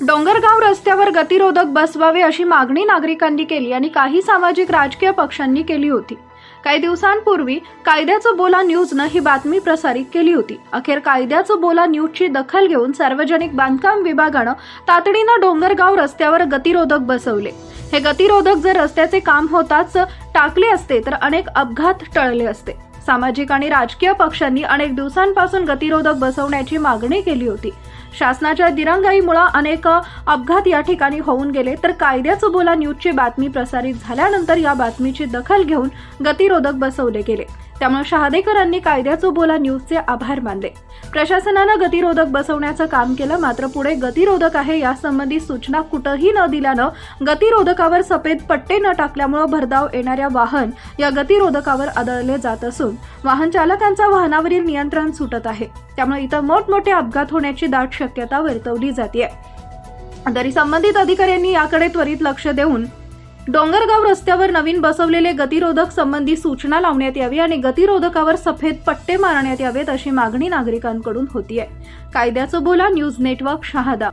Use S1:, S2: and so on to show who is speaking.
S1: डोंगरगाव रस्त्यावर गतिरोधक बसवावे अशी मागणी नागरिकांनी केली आणि काही सामाजिक राजकीय पक्षांनी केली होती. काही दिवसांपूर्वी कायद्याचं बोला न्यूजनं ही बातमी प्रसारित केली होती. अखेर कायद्याचं बोला न्यूजची दखल घेऊन सार्वजनिक बांधकाम विभागानं तातडीनं डोंगरगाव रस्त्यावर गतिरोधक बसवले. हे गतिरोधक जर रस्त्याचे काम होताच टाकले असते तर अनेक अपघात टळले असते. सामाजिक आणि राजकीय पक्षांनी अनेक दिवसांपासून गतिरोधक बसवण्याची मागणी केली होती. शासनाच्या दिरंगाईमुळे अनेक अपघात या ठिकाणी होऊन गेले. तर कायद्याचं बोला न्यूजची बातमी प्रसारित झाल्यानंतर या बातमीची दखल घेऊन गतिरोधक बसवले गेले. त्यामुळे शहादेकरांनी कायद्याचं बोला न्यूजचे आभार मानले. प्रशासनानं गतिरोधक बसवण्याचं काम केलं मात्र पुढे गतिरोधक आहे यासंबंधी सूचना कुठंही न दिल्यानं गतिरोधकावर सफेद पट्टे न टाकल्यामुळे भरधाव येणाऱ्या वाहन या गतिरोधकावर आदळले जात असून वाहन चालकांचा वाहनावरील नियंत्रण सुटत आहे. त्यामुळे इथं मोठमोठे अपघात होण्याची दाट शक्यता वर्तवली जाते तरी संबंधित अधिकाऱ्यांनी याकडे त्वरित लक्ष देऊन डोंगरगाव रस्त्यावर नवीन बसवलेले गतिरोधक संबंधी सूचना लावण्यात यावी आणि गतिरोधकावर सफेद पट्टे मारण्यात यावेत अशी मागणी नागरिकांकडून होती आहे कायद्याचं बोला न्यूज नेटवर्क शहादा.